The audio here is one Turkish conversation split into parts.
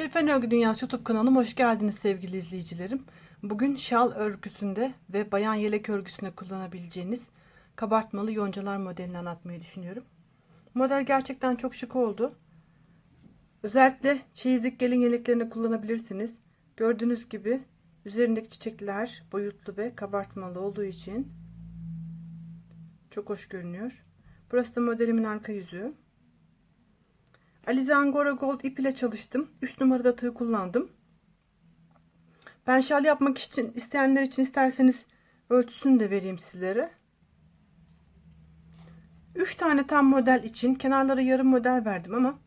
Şerifen Örgü Dünyası YouTube kanalıma hoş geldiniz sevgili izleyicilerim. Bugün şal örgüsünde ve bayan yelek örgüsünde kullanabileceğiniz kabartmalı yoncalar modelini anlatmayı düşünüyorum. Model gerçekten çok şık oldu. Özellikle çeyizlik gelin yeleklerine kullanabilirsiniz. Gördüğünüz gibi üzerindeki çiçekler boyutlu ve kabartmalı olduğu için çok hoş görünüyor. Burası da modelimin arka yüzü. Alize Angora Gold ip ile çalıştım. 3 numarada tığ kullandım. Ben şal yapmak için isteyenler için isterseniz ölçüsünü de vereyim sizlere. 3 tane tam model için kenarlara yarım model verdim ama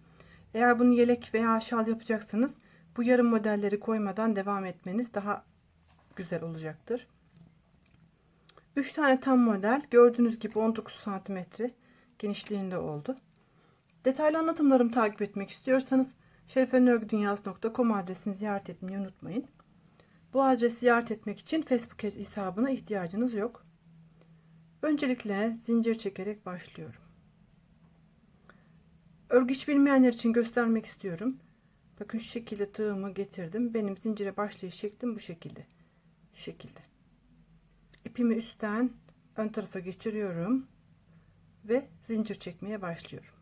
eğer bunu yelek veya şal yapacaksanız bu yarım modelleri koymadan devam etmeniz daha güzel olacaktır. 3 tane tam model gördüğünüz gibi 19 santimetre genişliğinde oldu. Detaylı anlatımlarımı takip etmek istiyorsanız şerifenörgüdünyası.com adresini ziyaret etmeyi unutmayın. Bu adresi ziyaret etmek için Facebook hesabına ihtiyacınız yok. Öncelikle zincir çekerek başlıyorum. Örgü hiç bilmeyenler için göstermek istiyorum. Bakın şu şekilde tığımı getirdim. Benim zincire başlayış şeklim bu şekilde. Şu şekilde. İpimi üstten ön tarafa geçiriyorum ve zincir çekmeye başlıyorum.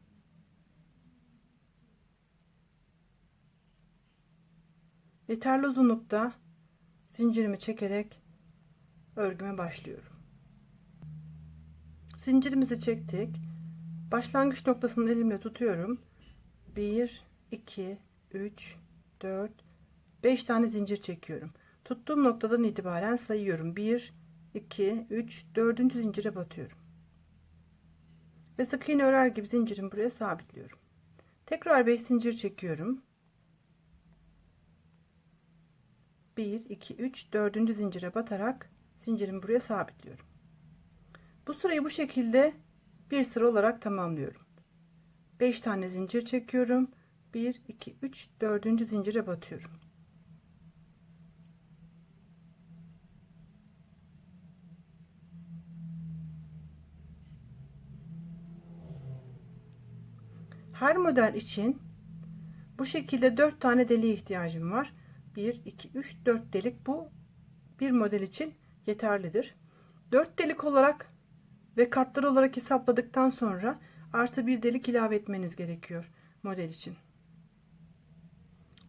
Yeterli uzunlukta zincirimi çekerek örgüme başlıyorum. Zincirimizi çektik. Başlangıç noktasını elimle tutuyorum. 1 2 3 4 5 tane zincir çekiyorum. Tuttuğum noktadan itibaren sayıyorum. 1 2 3 4. zincire batıyorum. Ve sık iğne örer gibi zincirimi buraya sabitliyorum. Tekrar 5 zincir çekiyorum. 1 2 3 4. zincire batarak zincirimi buraya sabitliyorum. Bu sırayı bu şekilde bir sıra olarak tamamlıyorum. 5 tane zincir çekiyorum. 1 2 3 4. zincire batıyorum. Her model için bu şekilde 4 tane deliğe ihtiyacım var. 1, 2, 3, 4 delik bu bir model için yeterlidir. 4 delik olarak ve katlar olarak hesapladıktan sonra artı bir delik ilave etmeniz gerekiyor model için.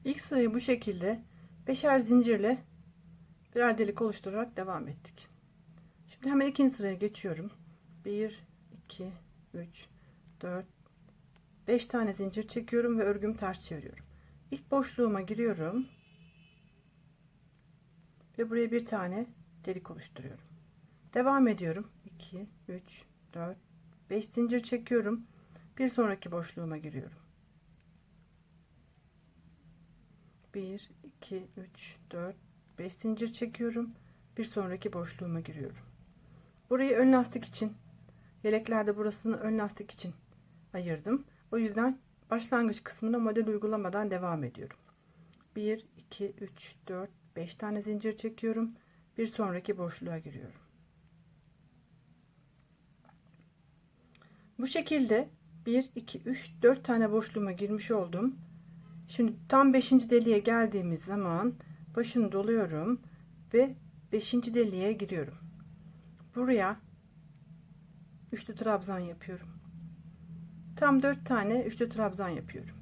İlk sırayı bu şekilde beşer zincirle birer delik oluşturarak devam ettik. Şimdi hemen ikinci sıraya geçiyorum. 1, 2, 3, 4, 5 tane zincir çekiyorum ve örgümü ters çeviriyorum. İlk boşluğuma giriyorum ve buraya bir tane delik oluşturuyorum. Devam ediyorum. 2 3 4 5 zincir çekiyorum. Bir sonraki boşluğuma giriyorum. 1 2 3 4 5 zincir çekiyorum. Bir sonraki boşluğuma giriyorum. Burayı ön lastik için yeleklerde burasını ön lastik için ayırdım. O yüzden başlangıç kısmına model uygulamadan devam ediyorum. 1 2 3 4 5 tane zincir çekiyorum. Bir sonraki boşluğa giriyorum. Bu şekilde 1 2 3 4 tane boşluğuma girmiş oldum. Şimdi tam 5. deliğe geldiğimiz zaman başını doluyorum ve 5. deliğe giriyorum. Buraya üçlü trabzan yapıyorum. Tam 4 tane üçlü trabzan yapıyorum.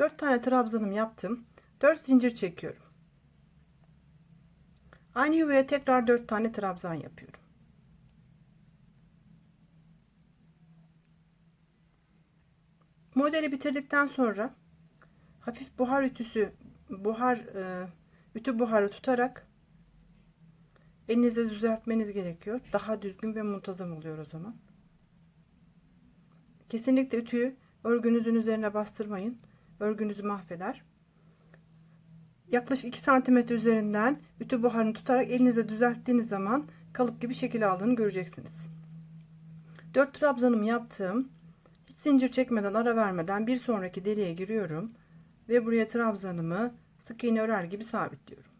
Dört tane trabzanım yaptım. Dört zincir çekiyorum. Aynı yuvaya tekrar dört tane trabzan yapıyorum. Modeli bitirdikten sonra hafif buhar ütüsü buhar e, ütü buharı tutarak elinizde düzeltmeniz gerekiyor. Daha düzgün ve muntazam oluyor o zaman. Kesinlikle ütüyü örgünüzün üzerine bastırmayın. Örgünüzü mahveder. Yaklaşık 2 cm üzerinden ütü buharını tutarak elinizde düzelttiğiniz zaman kalıp gibi şekil aldığını göreceksiniz. 4 trabzanımı yaptım. Hiç zincir çekmeden ara vermeden bir sonraki deliğe giriyorum ve buraya trabzanımı sık iğne örer gibi sabitliyorum.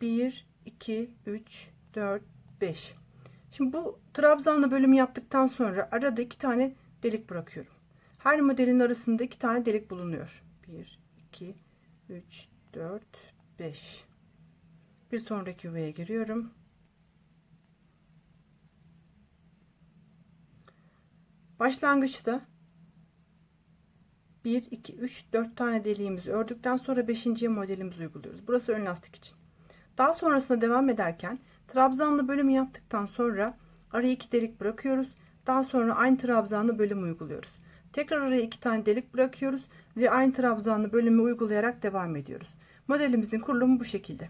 1 2 3 4 5 Şimdi bu trabzanla bölümü yaptıktan sonra arada iki tane delik bırakıyorum. Her modelin arasında iki tane delik bulunuyor. 1 2 3 4 5 Bir sonraki yuvaya giriyorum. Başlangıçta 1 2 3 4 tane deliğimizi ördükten sonra 5. modelimizi uyguluyoruz. Burası ön lastik için. Daha sonrasında devam ederken trabzanlı bölümü yaptıktan sonra araya iki delik bırakıyoruz. Daha sonra aynı trabzanlı bölümü uyguluyoruz. Tekrar araya iki tane delik bırakıyoruz ve aynı trabzanlı bölümü uygulayarak devam ediyoruz. Modelimizin kurulumu bu şekilde.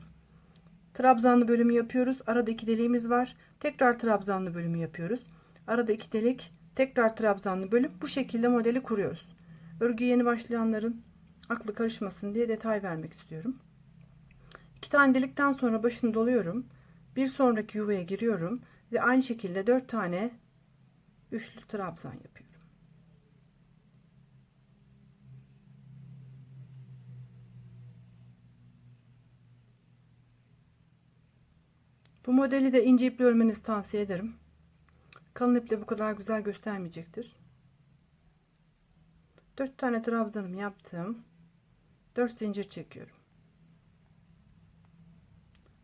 Trabzanlı bölümü yapıyoruz. Arada iki deliğimiz var. Tekrar trabzanlı bölümü yapıyoruz. Arada iki delik, tekrar trabzanlı bölüm. Bu şekilde modeli kuruyoruz. Örgü yeni başlayanların aklı karışmasın diye detay vermek istiyorum. İki tane delikten sonra başını doluyorum. Bir sonraki yuvaya giriyorum ve aynı şekilde dört tane üçlü trabzan yapıyorum. Bu modeli de ince iple örmenizi tavsiye ederim. Kalın iple bu kadar güzel göstermeyecektir. 4 tane trabzanım yaptım. 4 zincir çekiyorum.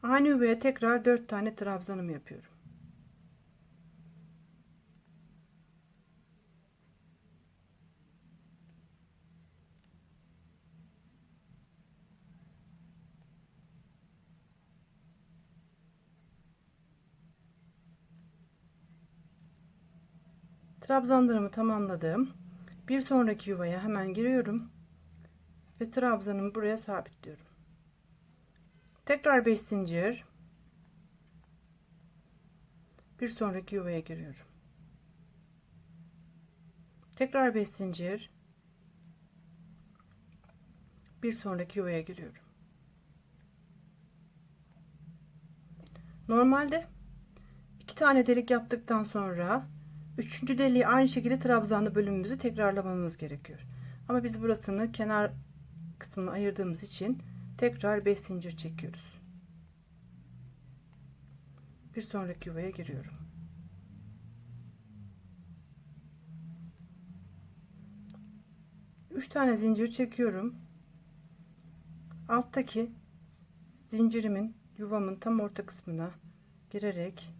Aynı yuvaya tekrar 4 tane trabzanım yapıyorum. Trabzanlarımı tamamladım. Bir sonraki yuvaya hemen giriyorum ve trabzanımı buraya sabitliyorum. Tekrar 5 zincir. Bir sonraki yuvaya giriyorum. Tekrar 5 zincir. Bir sonraki yuvaya giriyorum. Normalde iki tane delik yaptıktan sonra üçüncü deliği aynı şekilde trabzanlı bölümümüzü tekrarlamamız gerekiyor. Ama biz burasını kenar kısmını ayırdığımız için tekrar 5 zincir çekiyoruz. Bir sonraki yuvaya giriyorum. Üç tane zincir çekiyorum. Alttaki zincirimin yuvamın tam orta kısmına girerek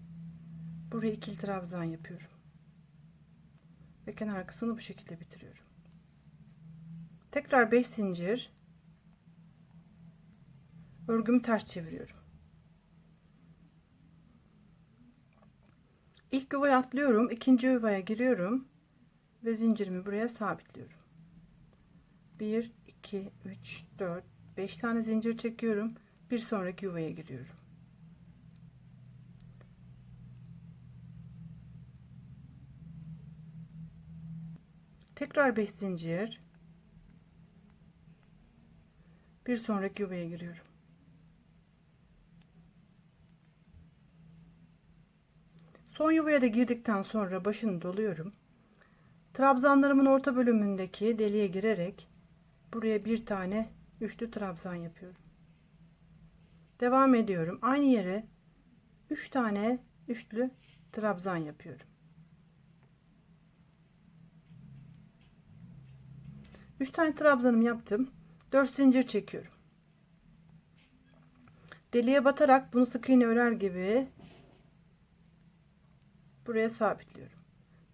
buraya ikili trabzan yapıyorum. Ve kenar kısmını bu şekilde bitiriyorum. Tekrar 5 zincir örgümü ters çeviriyorum. İlk yuvaya atlıyorum. ikinci yuvaya giriyorum. Ve zincirimi buraya sabitliyorum. 1, 2, 3, 4, 5 tane zincir çekiyorum. Bir sonraki yuvaya giriyorum. Tekrar 5 zincir. Bir sonraki yuvaya giriyorum. Son yuvaya da girdikten sonra başını doluyorum. Trabzanlarımın orta bölümündeki deliğe girerek buraya bir tane üçlü trabzan yapıyorum. Devam ediyorum. Aynı yere 3 tane üçlü trabzan yapıyorum. 3 tane trabzanım yaptım. 4 zincir çekiyorum. Deliğe batarak bunu sık iğne örer gibi buraya sabitliyorum.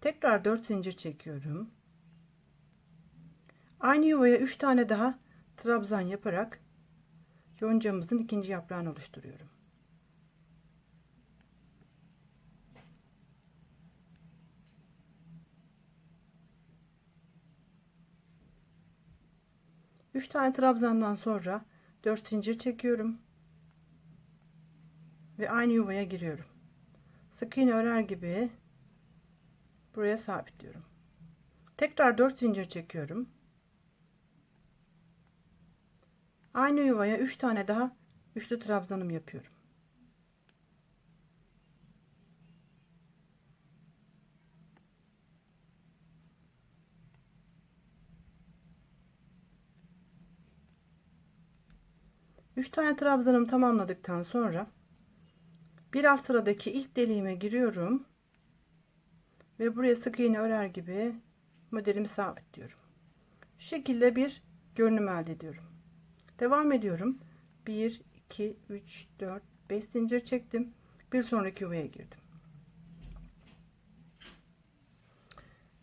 Tekrar 4 zincir çekiyorum. Aynı yuvaya 3 tane daha trabzan yaparak yoncamızın ikinci yaprağını oluşturuyorum. Üç tane trabzandan sonra 4 zincir çekiyorum ve aynı yuvaya giriyorum sık iğne örer gibi buraya sabitliyorum. Tekrar 4 zincir çekiyorum. Aynı yuvaya 3 tane daha üçlü trabzanım yapıyorum. 3 tane trabzanımı tamamladıktan sonra bir alt sıradaki ilk deliğime giriyorum ve buraya sık iğne örer gibi modelimi sabitliyorum. Şu şekilde bir görünüm elde ediyorum. Devam ediyorum. 1 2 3 4 5 zincir çektim. Bir sonraki yuvaya girdim.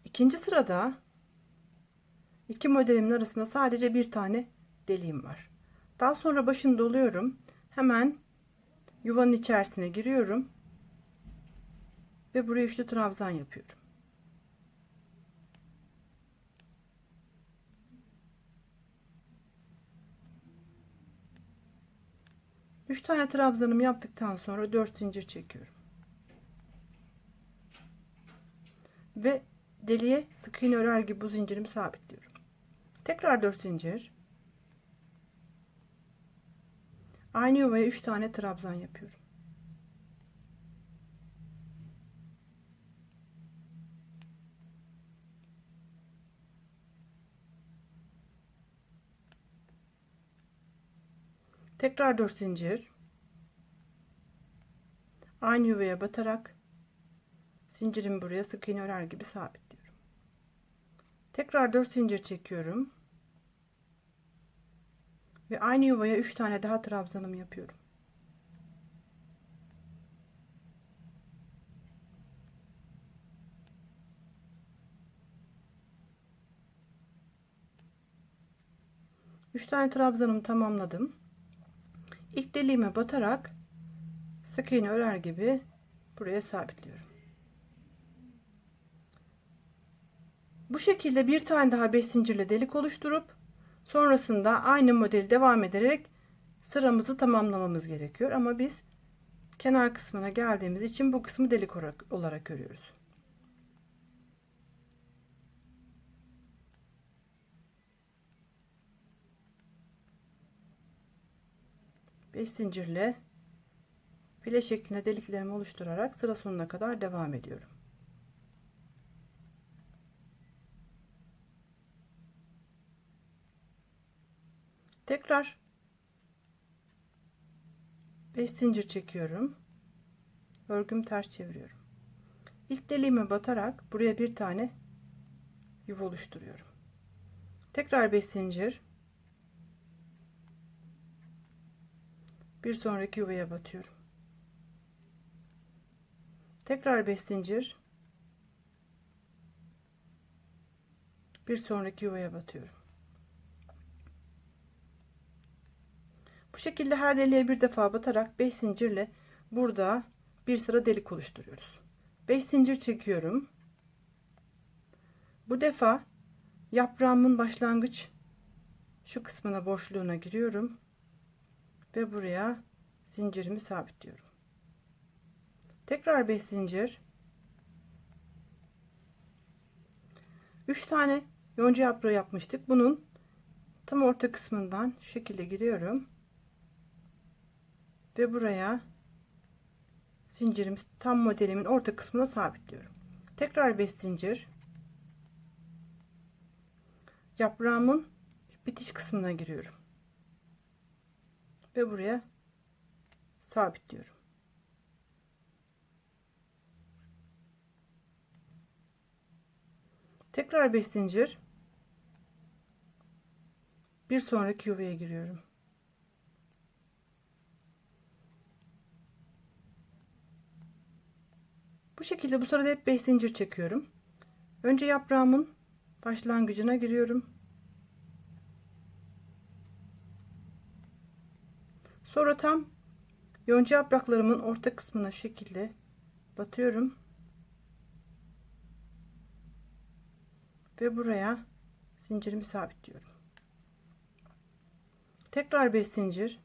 İkinci sırada iki modelimin arasında sadece bir tane deliğim var. Daha sonra başını doluyorum. Hemen yuvanın içerisine giriyorum. Ve buraya üçlü trabzan yapıyorum. Üç tane trabzanımı yaptıktan sonra dört zincir çekiyorum. Ve deliğe sık iğne örer gibi bu zincirimi sabitliyorum. Tekrar 4 zincir. Aynı yuvaya 3 tane trabzan yapıyorum. Tekrar 4 zincir. Aynı yuvaya batarak zincirimi buraya sık iğne örer gibi sabitliyorum. Tekrar 4 zincir çekiyorum. Ve aynı yuvaya 3 tane daha trabzanım yapıyorum. Üç tane trabzanımı tamamladım. İlk deliğime batarak sık iğne örer gibi buraya sabitliyorum. Bu şekilde bir tane daha 5 zincirle delik oluşturup sonrasında aynı modeli devam ederek sıramızı tamamlamamız gerekiyor. Ama biz kenar kısmına geldiğimiz için bu kısmı delik olarak, olarak örüyoruz. Beş zincirle file şeklinde deliklerimi oluşturarak sıra sonuna kadar devam ediyorum. Tekrar 5 zincir çekiyorum. Örgümü ters çeviriyorum. İlk deliğime batarak buraya bir tane yuva oluşturuyorum. Tekrar 5 zincir. Bir sonraki yuvaya batıyorum. Tekrar 5 zincir. Bir sonraki yuvaya batıyorum. Bu şekilde her deliğe bir defa batarak 5 zincirle burada bir sıra delik oluşturuyoruz. 5 zincir çekiyorum. Bu defa yaprağımın başlangıç şu kısmına boşluğuna giriyorum ve buraya zincirimi sabitliyorum. Tekrar 5 zincir. 3 tane yonca yaprağı yapmıştık. Bunun tam orta kısmından şu şekilde giriyorum ve buraya zincirimiz tam modelimin orta kısmına sabitliyorum. Tekrar 5 zincir. Yaprağımın bitiş kısmına giriyorum. Ve buraya sabitliyorum. Tekrar 5 zincir. Bir sonraki yuvaya giriyorum. Bu şekilde bu sırada hep 5 zincir çekiyorum. Önce yaprağımın başlangıcına giriyorum. Sonra tam yonca yapraklarımın orta kısmına şekilde batıyorum. Ve buraya zincirimi sabitliyorum. Tekrar 5 zincir.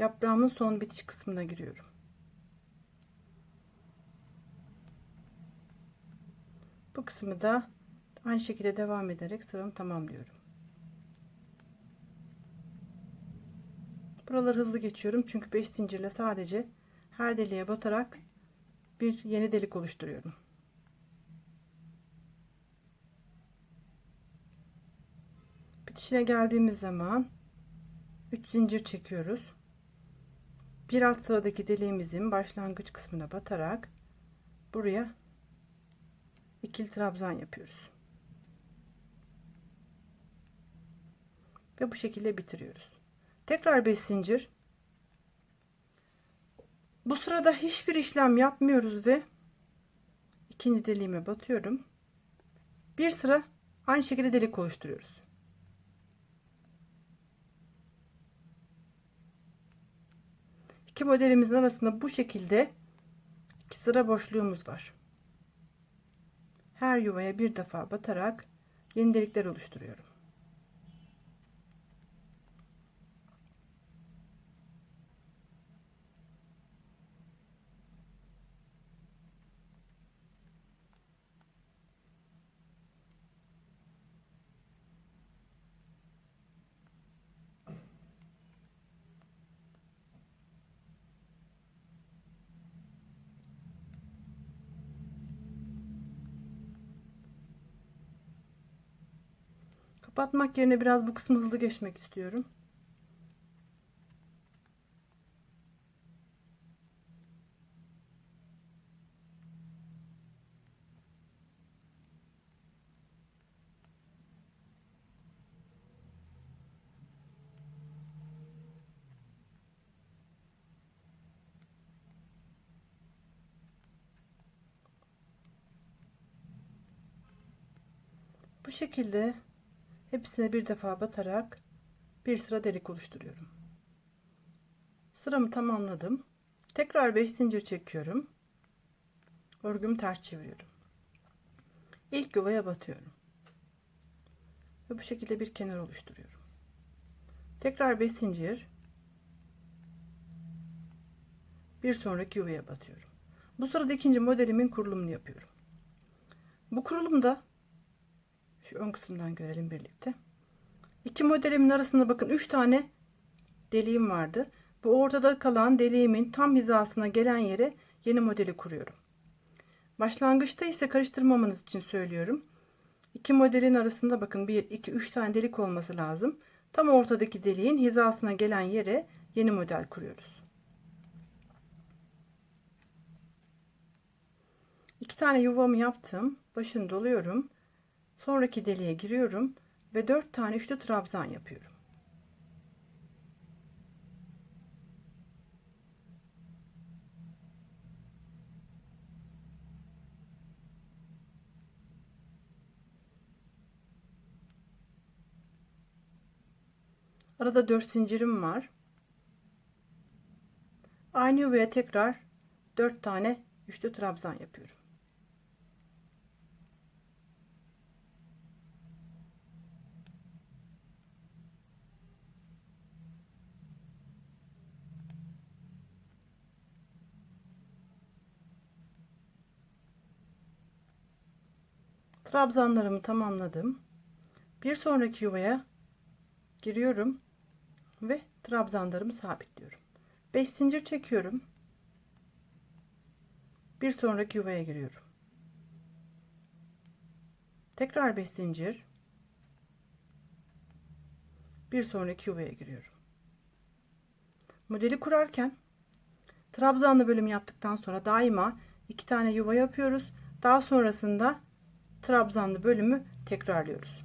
Yaprağımın son bitiş kısmına giriyorum. Bu kısmı da aynı şekilde devam ederek sıramı tamamlıyorum. Buraları hızlı geçiyorum çünkü 5 zincirle sadece her deliğe batarak bir yeni delik oluşturuyorum. içine geldiğimiz zaman 3 zincir çekiyoruz. Bir alt sıradaki deliğimizin başlangıç kısmına batarak buraya ikili trabzan yapıyoruz. Ve bu şekilde bitiriyoruz. Tekrar 5 zincir. Bu sırada hiçbir işlem yapmıyoruz ve ikinci deliğime batıyorum. Bir sıra aynı şekilde delik oluşturuyoruz. İki modelimizin arasında bu şekilde iki sıra boşluğumuz var. Her yuvaya bir defa batarak yeni delikler oluşturuyorum. Kapatmak yerine biraz bu kısmı hızlı geçmek istiyorum. Bu şekilde hepsine bir defa batarak bir sıra delik oluşturuyorum. Sıramı tamamladım. Tekrar 5 zincir çekiyorum. Örgümü ters çeviriyorum. İlk yuvaya batıyorum. Ve bu şekilde bir kenar oluşturuyorum. Tekrar 5 zincir. Bir sonraki yuvaya batıyorum. Bu sırada ikinci modelimin kurulumunu yapıyorum. Bu kurulumda şu ön kısımdan görelim birlikte. İki modelimin arasında bakın 3 tane deliğim vardı. Bu ortada kalan deliğimin tam hizasına gelen yere yeni modeli kuruyorum. Başlangıçta ise karıştırmamanız için söylüyorum. İki modelin arasında bakın 1, 2, 3 tane delik olması lazım. Tam ortadaki deliğin hizasına gelen yere yeni model kuruyoruz. İki tane yuvamı yaptım. Başını doluyorum. Sonraki deliğe giriyorum ve 4 tane üçlü trabzan yapıyorum. Arada 4 zincirim var. Aynı yuvaya tekrar 4 tane üçlü trabzan yapıyorum. Trabzanlarımı tamamladım. Bir sonraki yuvaya giriyorum ve trabzanlarımı sabitliyorum. 5 zincir çekiyorum. Bir sonraki yuvaya giriyorum. Tekrar 5 zincir. Bir sonraki yuvaya giriyorum. Modeli kurarken trabzanlı bölüm yaptıktan sonra daima iki tane yuva yapıyoruz. Daha sonrasında trabzanlı bölümü tekrarlıyoruz.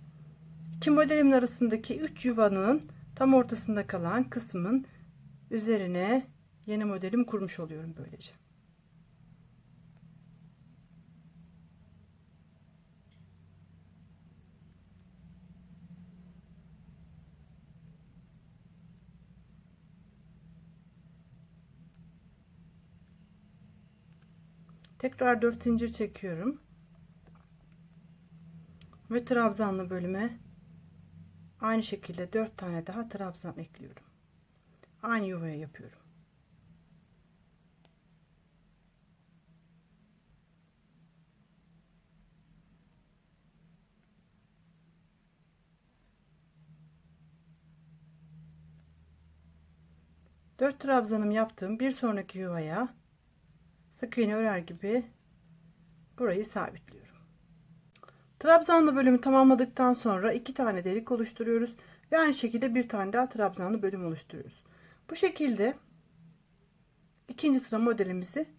İki modelimin arasındaki 3 yuvanın tam ortasında kalan kısmın üzerine yeni modelim kurmuş oluyorum böylece. Tekrar 4 zincir çekiyorum. Ve trabzanlı bölüme aynı şekilde 4 tane daha trabzan ekliyorum. Aynı yuvaya yapıyorum. Dört trabzanım yaptım. Bir sonraki yuvaya sık iğne örer gibi burayı sabitliyorum. Trabzanlı bölümü tamamladıktan sonra iki tane delik oluşturuyoruz Ve aynı şekilde bir tane daha trabzanlı bölüm oluşturuyoruz. Bu şekilde ikinci sıra modelimizi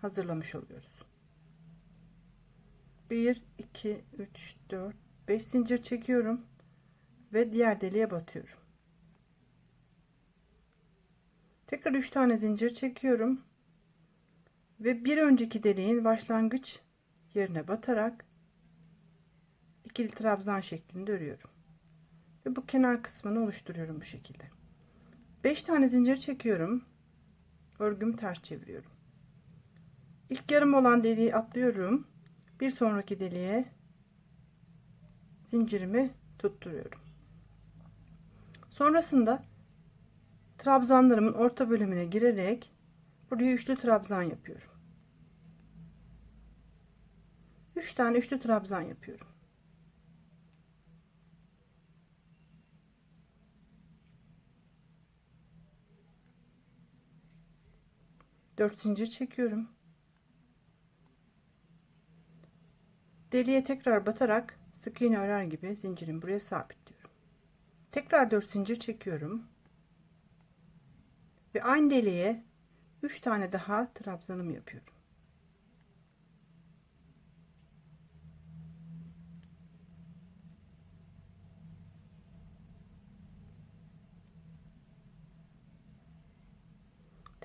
hazırlamış oluyoruz. 1 2 3 4 5 zincir çekiyorum ve diğer deliğe batıyorum. Tekrar 3 tane zincir çekiyorum ve bir önceki deliğin başlangıç yerine batarak ikili trabzan şeklinde örüyorum. Ve bu kenar kısmını oluşturuyorum bu şekilde. 5 tane zincir çekiyorum. Örgümü ters çeviriyorum. İlk yarım olan deliği atlıyorum. Bir sonraki deliğe zincirimi tutturuyorum. Sonrasında trabzanlarımın orta bölümüne girerek buraya üçlü trabzan yapıyorum. 3 tane üçlü trabzan yapıyorum. Dört zincir çekiyorum. Deliğe tekrar batarak sık iğne örer gibi zincirimi buraya sabitliyorum. Tekrar 4 zincir çekiyorum. Ve aynı deliğe 3 tane daha trabzanım yapıyorum.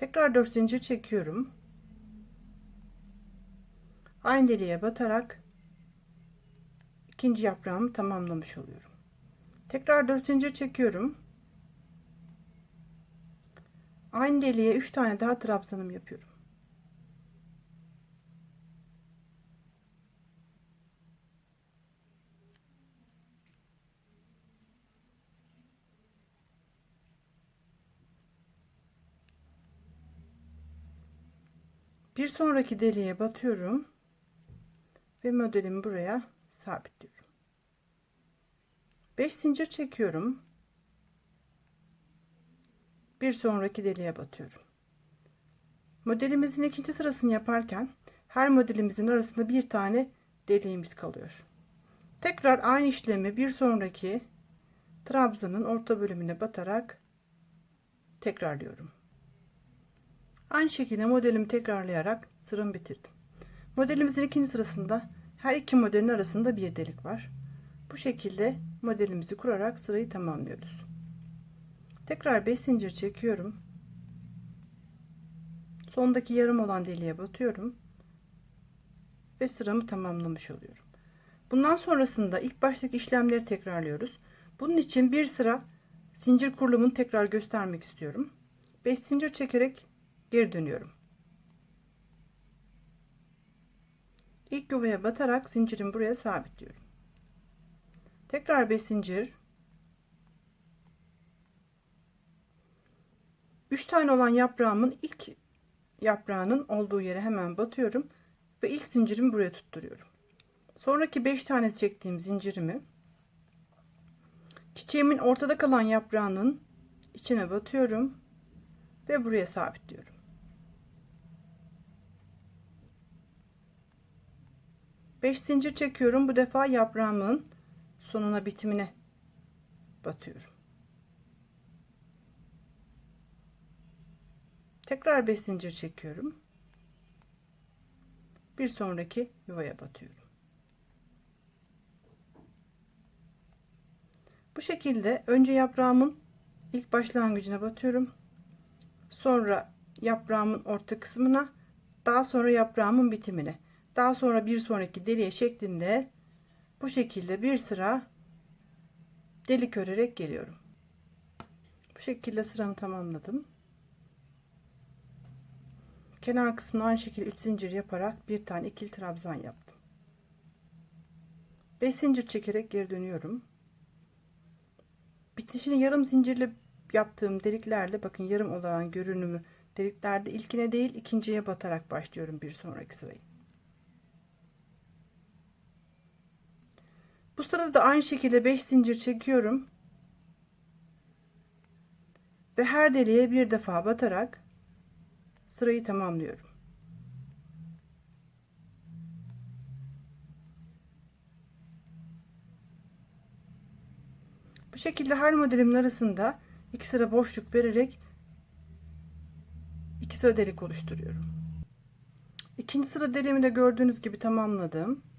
Tekrar 4 zincir çekiyorum. Aynı deliğe batarak ikinci yaprağımı tamamlamış oluyorum. Tekrar 4 zincir çekiyorum. Aynı deliğe 3 tane daha trabzanım yapıyorum. Bir sonraki deliğe batıyorum ve modelimi buraya sabitliyorum. 5 zincir çekiyorum. Bir sonraki deliğe batıyorum. Modelimizin ikinci sırasını yaparken her modelimizin arasında bir tane deliğimiz kalıyor. Tekrar aynı işlemi bir sonraki trabzanın orta bölümüne batarak tekrarlıyorum. Aynı şekilde modelimi tekrarlayarak sıramı bitirdim. Modelimizin ikinci sırasında her iki modelin arasında bir delik var. Bu şekilde modelimizi kurarak sırayı tamamlıyoruz. Tekrar 5 zincir çekiyorum. Sondaki yarım olan deliğe batıyorum. Ve sıramı tamamlamış oluyorum. Bundan sonrasında ilk baştaki işlemleri tekrarlıyoruz. Bunun için bir sıra zincir kurulumunu tekrar göstermek istiyorum. 5 zincir çekerek geri dönüyorum. İlk yuvaya batarak zincirimi buraya sabitliyorum. Tekrar 5 zincir 3 tane olan yaprağımın ilk yaprağının olduğu yere hemen batıyorum ve ilk zincirimi buraya tutturuyorum. Sonraki 5 tane çektiğim zincirimi çiçeğimin ortada kalan yaprağının içine batıyorum ve buraya sabitliyorum. Beş zincir çekiyorum. Bu defa yaprağımın sonuna bitimine batıyorum. Tekrar 5 zincir çekiyorum. Bir sonraki yuvaya batıyorum. Bu şekilde önce yaprağımın ilk başlangıcına batıyorum. Sonra yaprağımın orta kısmına, daha sonra yaprağımın bitimine, daha sonra bir sonraki deliğe şeklinde bu şekilde bir sıra delik örerek geliyorum. Bu şekilde sıramı tamamladım. Kenar kısmına aynı şekilde 3 zincir yaparak bir tane ikili trabzan yaptım. 5 zincir çekerek geri dönüyorum. Bitişini yarım zincirle yaptığım deliklerle bakın yarım olan görünümü deliklerde ilkine değil ikinciye batarak başlıyorum bir sonraki sırayı. Bu sırada da aynı şekilde 5 zincir çekiyorum. Ve her deliğe bir defa batarak sırayı tamamlıyorum. Bu şekilde her modelimin arasında iki sıra boşluk vererek iki sıra delik oluşturuyorum. İkinci sıra deliğimi de gördüğünüz gibi tamamladım.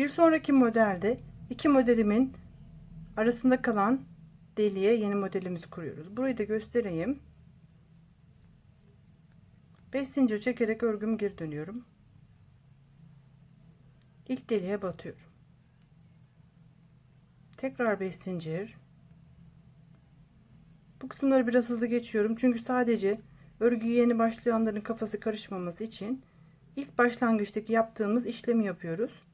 Bir sonraki modelde iki modelimin arasında kalan deliğe yeni modelimizi kuruyoruz. Burayı da göstereyim. 5 zincir çekerek örgümü geri dönüyorum. İlk deliğe batıyorum. Tekrar 5 zincir. Bu kısımları biraz hızlı geçiyorum. Çünkü sadece örgüyü yeni başlayanların kafası karışmaması için ilk başlangıçtaki yaptığımız işlemi yapıyoruz.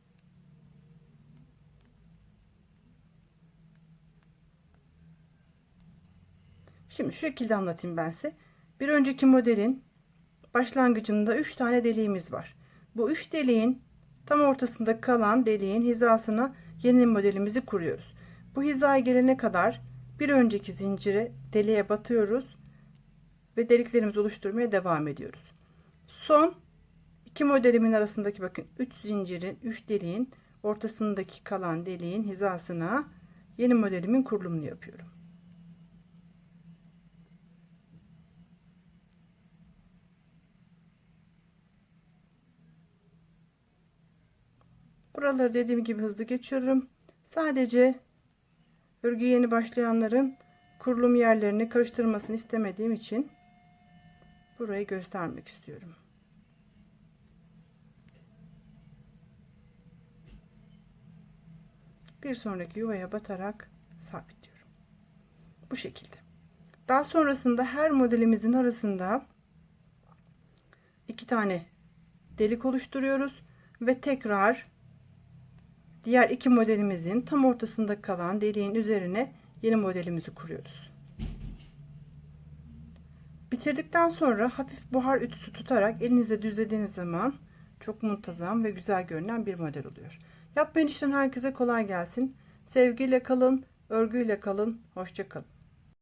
Şimdi şu şekilde anlatayım ben size. Bir önceki modelin başlangıcında 3 tane deliğimiz var. Bu 3 deliğin tam ortasında kalan deliğin hizasına yeni modelimizi kuruyoruz. Bu hizaya gelene kadar bir önceki zincire deliğe batıyoruz ve deliklerimizi oluşturmaya devam ediyoruz. Son iki modelimin arasındaki bakın 3 zincirin 3 deliğin ortasındaki kalan deliğin hizasına yeni modelimin kurulumunu yapıyorum. Buraları dediğim gibi hızlı geçiyorum. Sadece örgü yeni başlayanların kurulum yerlerini karıştırmasını istemediğim için burayı göstermek istiyorum. Bir sonraki yuvaya batarak sabitliyorum. Bu şekilde. Daha sonrasında her modelimizin arasında iki tane delik oluşturuyoruz ve tekrar diğer iki modelimizin tam ortasında kalan deliğin üzerine yeni modelimizi kuruyoruz. Bitirdikten sonra hafif buhar ütüsü tutarak elinize düzlediğiniz zaman çok muntazam ve güzel görünen bir model oluyor. Yapmayın işten herkese kolay gelsin. Sevgiyle kalın, örgüyle kalın, hoşça kalın.